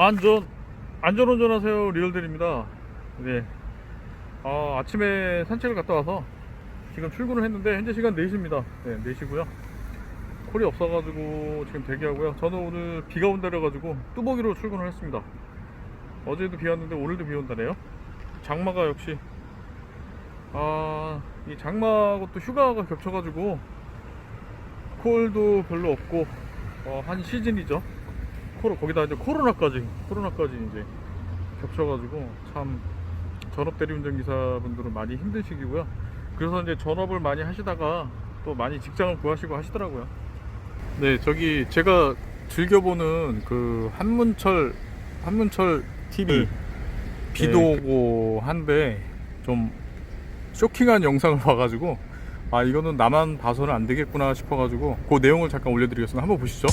안전 안전 운전 하세요 리얼들입니다. 네. 아, 아침에 산책을 갔다 와서 지금 출근을 했는데 현재 시간 4시입니다. 네 4시고요. 콜이 없어가지고 지금 대기하고요. 저는 오늘 비가 온다 그래가지고 뚜벅이로 출근을 했습니다. 어제도 비 왔는데 오늘도 비 온다네요. 장마가 역시. 아 이 장마하고 또 휴가가 겹쳐가지고 콜도 별로 없고 어, 한 시즌이죠 코로 거기다 이제 코로나까지 코로나까지 이제 겹쳐가지고 참 전업 대리운전 기사분들은 많이 힘든 시기고요. 그래서 이제 전업을 많이 하시다가 또 많이 직장을 구하시고 하시더라고요. 네, 저기 제가 즐겨보는 그 한문철 한문철 TV 비도 네, 오고 한데 좀 쇼킹한 영상을 봐가지고 아 이거는 나만 봐서는 안 되겠구나 싶어가지고 그 내용을 잠깐 올려드리겠습니다. 한번 보시죠.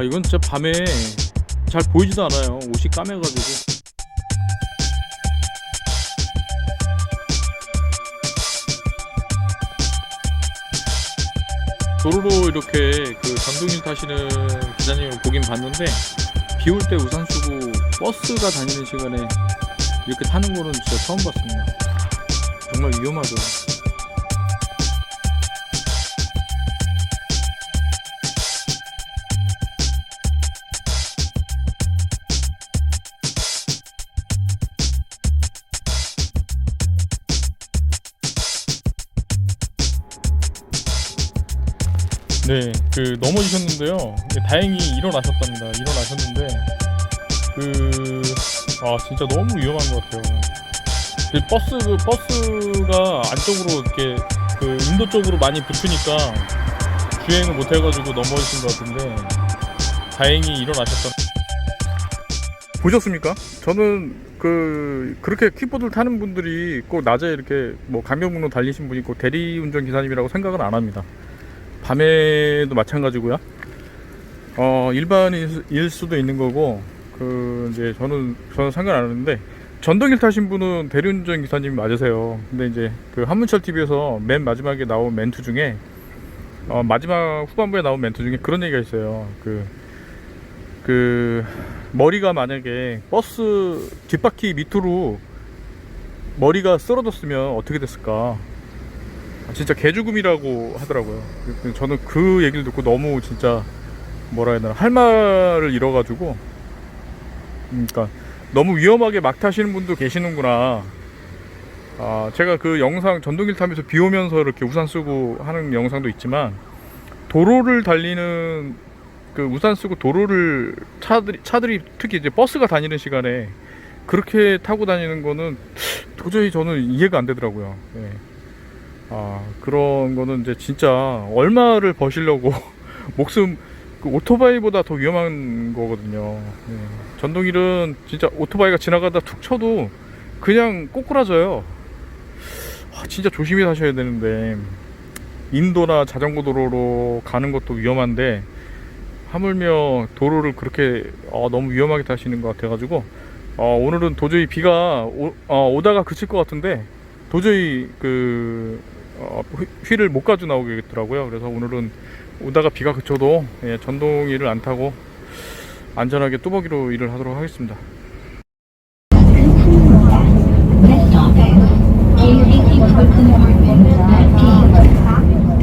와 이건 진짜 밤에 잘 보이지도 않아요. 옷이 까매가지고. 도로로 이렇게 그 전동일 타시는 기사님을 보긴 봤는데 비 올 때 우산 쓰고 버스가 다니는 시간에 이렇게 타는 거는 진짜 처음 봤습니다. 정말 위험하죠 네, 그 넘어지셨는데요. 네, 다행히 일어나셨답니다. 일어나셨는데 그 아 진짜 너무 위험한 것 같아요. 그 버스 그 버스가 안쪽으로 이렇게 그 인도 쪽으로 많이 붙으니까 주행을 못 해가지고 넘어지신 것 같은데 다행히 일어나셨던. 보셨습니까? 저는 그 그렇게 킥보드를 타는 분들이 꼭 낮에 이렇게 뭐 강변북로 달리신 분이 꼭 대리운전 기사님이라고 생각은 안 합니다. 밤에도 마찬가지고요. 어 일반일 수도 있는 거고 그 이제 저는 저는 상관 안 하는데 전동길 타신 분은 대리운전 기사님이 맞으세요. 근데 이제 그 한문철 TV에서 맨 마지막에 나온 멘트 중에 어 마지막 후반부에 나온 멘트 중에 그런 얘기가 있어요. 그 그 머리가 만약에 버스 뒷바퀴 밑으로 머리가 쓰러졌으면 어떻게 됐을까? 아, 진짜 개죽음이라고 하더라고요. 그- 저는 그 얘기를 듣고 너무 진짜 뭐라 해야 되나 할 말을 잃어가지고 그러니까 너무 위험하게 막 타시는 분도 계시는구나. 아 제가 그 영상 전동길 타면서 비 오면서 이렇게 우산 쓰고 하는 영상도 있지만 도로를 달리는 그 우산 쓰고 도로를 차들이 차들이 특히 이제 버스가 다니는 시간에 그렇게 타고 다니는 거는 도저히 저는 이해가 안 되더라고요. 예. 아 그런 거는 이제 진짜 얼마를 버시려고 목숨 그 오토바이보다 더 위험한 거거든요. 네. 전동일은 진짜 오토바이가 지나가다 툭 쳐도 그냥 꼬꾸라져요. 아, 진짜 조심히 타셔야 되는데 인도나 자전거 도로로 가는 것도 위험한데 하물며 도로를 그렇게 어, 너무 위험하게 타시는 것 같아가지고 어, 오늘은 도저히 비가 오, 어, 다가 그칠 것 같은데 도저히 그 어, 휘- 휠을 못 가지고 나오겠더라고요. 그래서 오늘은 오다가 비가 그쳐도 예, 전동일을 안 타고 안전하게 뚜벅이로 일을 하도록 하겠습니다. Next stop is K18 Fulton Apartment 19.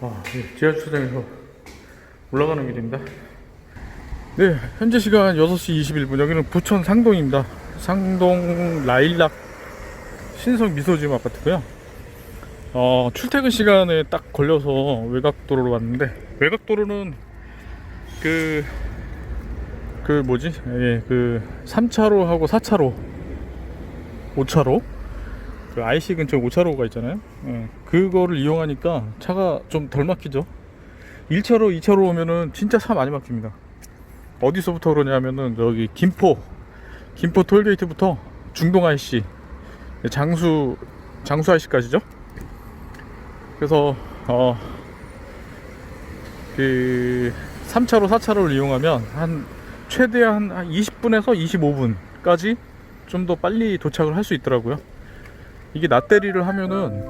아, 예, 지하 주차장에서 올라가는 길입니다. 네, 현재 시간 6시 21분. 여기는 부천 상동입니다. 상동 라일락 신성 미소지음 아파트고요. 어, 출퇴근 시간에 딱 걸려서 외곽도로로 왔는데 외곽도로는 그, 그 뭐지? 예, 그 3차로 하고 4차로 5차로 그 IC 근처 5차로가 있잖아요. 예, 그거를 이용하니까 차가 좀 덜 막히죠. 1차로, 2차로 오면은 진짜 차 많이 막힙니다. 어디서부터 그러냐면은 여기 김포, 김포 톨게이트부터 중동 IC, 장수, 장수 IC까지죠. 그래서 어, 그 3차로 4차로를 이용하면 한 최대한 한 20분에서 25분까지 좀 더 빨리 도착을 할 수 있더라고요. 이게 낮대리를 하면은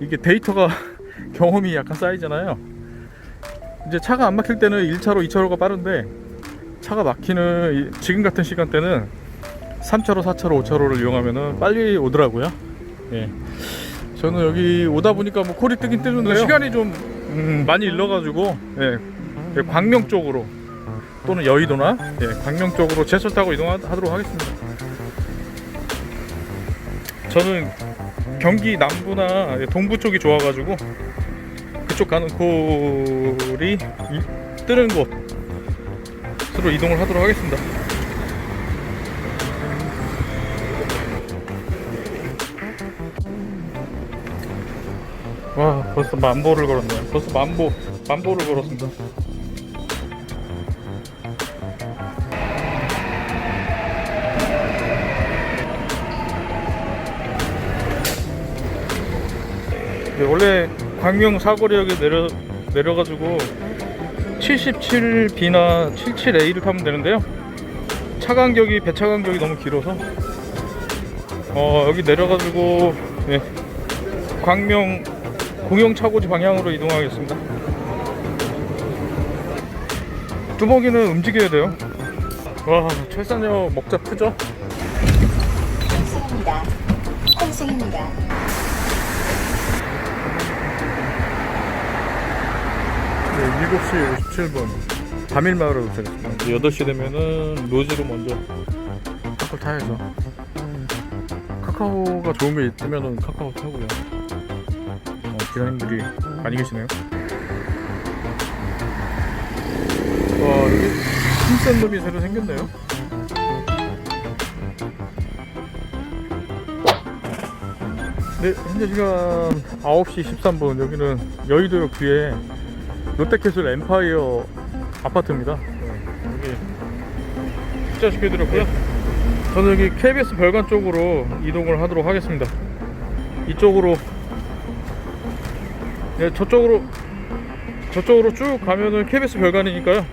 이게 데이터가 경험이 약간 쌓이잖아요. 이제 차가 안 막힐 때는 1차로, 2차로가 빠른데 차가 막히는 이- 지금 같은 시간대는 3차로, 4차로, 5차로를 이용하면은 빨리 오더라고요. 예. 저는 여기 오다 보니까 뭐 콜이 뜨긴 뜨는데 시간이 좀 음, 많이 일러가지고 예, 예, 광명 쪽으로 또는 여의도나 예, 광명 쪽으로 제철 타고 이동하도록 하겠습니다. 저는 경기 남부나 예, 동부 쪽이 좋아가지고 그쪽 가는 콜이 이- 뜨는 곳으로 이동을 하도록 하겠습니다. 와 벌써 만보를 걸었네요. 벌써 만보 만보를 걸었습니다. 네, 원래 광명 사거리역에 내려 내려가지고 77B나 77A를 타면 되는데요. 차 간격이 배차 간격이 너무 길어서 어 여기 내려가지고 예, 광명 공영 차고지 방향으로 이동하겠습니다. 뚜벅이는 움직여야 돼요. 와 철산역 먹자 크죠? 7시 57분 밤일마을에 도착했습니다. 8시 되면은 로지로 먼저 카카오 타야죠. 카카오가 좋은 게 있으면은 카카오 타고요. 어, 기사님들이 많이 계시네요. 와, 여기 힘센 놈이 새로 생겼네요. 네, 현재 시간 9시 13분. 여기는 여의도역 뒤에 롯데캐슬 엠파이어 아파트입니다. 네, 여기 투자시켜드렸고요. 저는 여기 KBS 별관 쪽으로 이동을 하도록 하겠습니다. 이쪽으로, 네, 저쪽으로, 저쪽으로 쭉 가면은 KBS 별관이니까요.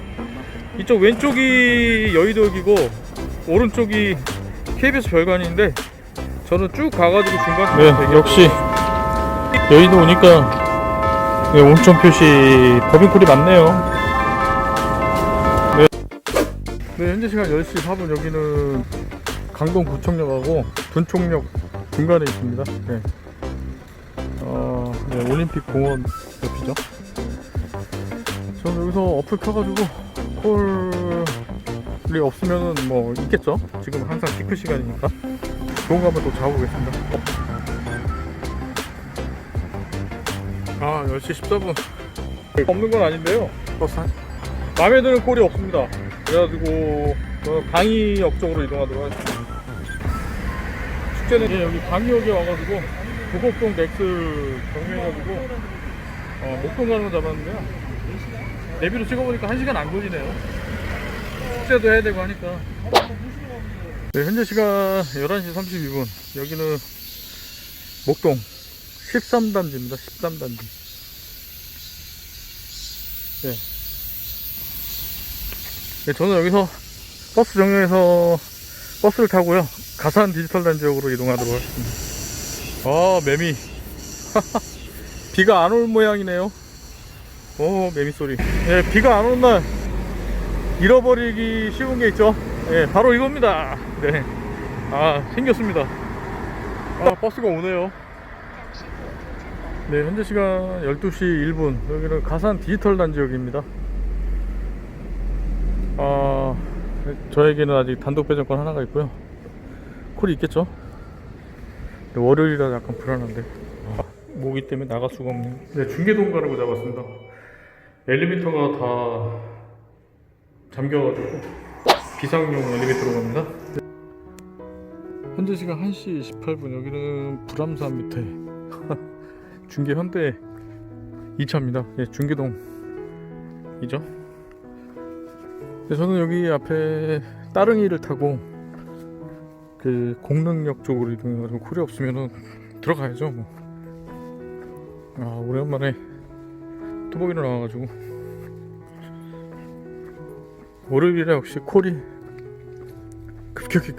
이쪽 왼쪽이 여의도역이고, 오른쪽이 KBS 별관인데, 저는 쭉 가가지고 중간 네, 역시 여의도 오니까 네, 온천 표시 더빙콜이 많네요. 네. 네, 현재 시간 10시 4분 여기는 강동구청역하고 둔총역 중간에 있습니다. 네. 어, 네, 올림픽 공원 옆이죠. 저는 여기서 어플 켜가지고 콜이 없으면은 뭐 있겠죠. 지금 항상 피크 시간이니까. 좋은 거 한번 또 잡아보겠습니다. 아, 10시 14분. 없는 건 아닌데요. 버스 한- 마음에 드는 꼴이 없습니다. 그래가지고 저는 강의역 쪽으로 이동하도록 하겠습니다. 축제는 예, 여기 강의역에 와가지고 도곡동 넥스 경유해가지고 어, 목동 가는 거 잡았는데요. 내비로 찍어보니까 1시간 안 걸리네요. 축제도 해야 되고 하니까. 네, 현재 시간 11시 32분. 여기는 목동 13단지입니다. 13단지. 네. 네, 저는 여기서 버스 정류에서 버스를 타고요. 가산 디지털 단지역으로 이동하도록 하겠습니다. 아, 매미. 비가 안 올 모양이네요. 오, 매미 소리. 예, 비가 안 오는 날 잃어버리기 쉬운 게 있죠. 예, 바로 이겁니다. 네. 아, 생겼습니다. 아, 버스가 오네요. 네, 현재 시간 12시 1분. 여기는 가산 디지털 단지역입니다. 아, 저에게는 아직 단독 배정권 하나가 있고요. 콜이 있겠죠? 월요일이라 약간 불안한데. 아, 모기 때문에 나갈 수가 없네요. 네, 중계동 거 잡았습니다. 엘리베이터가 다 잠겨가지고 비상용 엘리베이터로 갑니다. 현재 시간 1시 18분 여기는 불암산 밑에 중계 현대 2차입니다. 예, 중계동이죠. 네, 저는 여기 앞에 따릉이를 타고 그 공릉역 쪽으로 이동해가지고 콜이 없으면은 들어가야죠. 뭐. 아 오랜만에 뚜벅이로 나와가지고 월요일에 역시 콜이 급격히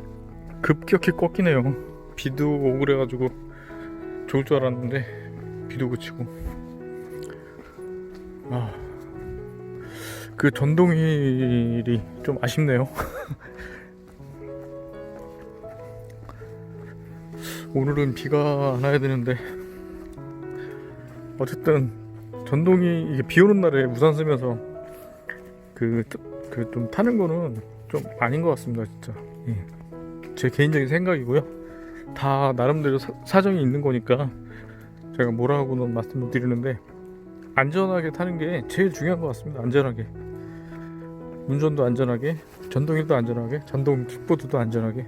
급격히 꺾이네요 비도 오고 그래가지고 좋을 줄 알았는데 비도 그치고. 아 그 전동휠이 좀 아쉽네요. 오늘은 비가 안 와야 되는데. 어쨌든 전동이 이게 비 오는 날에 우산 쓰면서 그 그 좀 타는 거는 좀 아닌 것 같습니다 진짜. 예. 제 개인적인 생각이고요. 다 나름대로 사, 사정이 있는 거니까 제가 뭐라고는 말씀 못 드리는데 안전하게 타는 게 제일 중요한 것 같습니다 안전하게 운전도 안전하게 전동일도 안전하게 전동 킥보드도 안전하게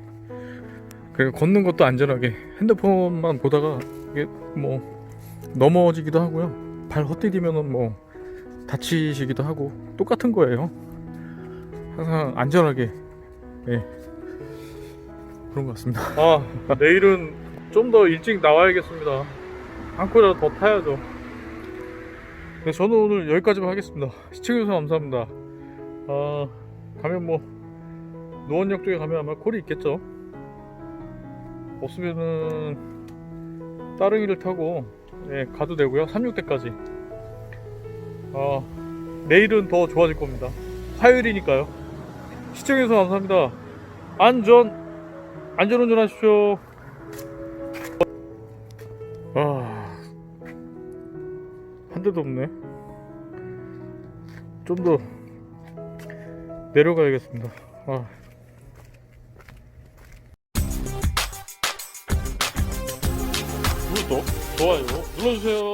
그리고 걷는 것도 안전하게 핸드폰만 보다가 이게 뭐 넘어지기도 하고요. 발 헛디디면은 뭐 다치시기도 하고 똑같은 거예요. 항상 안전하게 예 그런 것 같습니다. 아 내일은 좀 더 일찍 나와야겠습니다. 한 코라도 더 타야죠. 네, 저는 오늘 여기까지만 하겠습니다. 시청해주셔서 감사합니다. 아 가면 뭐 노원역 쪽에 가면 아마 콜이 있겠죠. 없으면은 따릉이를 타고 예, 가도 되고요. 36대까지. 아, 내일은 더 좋아질 겁니다. 화요일이니까요. 시청해주셔서 감사합니다. 안전, 안전운전 하십시오. 한 대도 없네. 좀 더 내려가야겠습니다. 아. 구독, 좋아요 눌러주세요.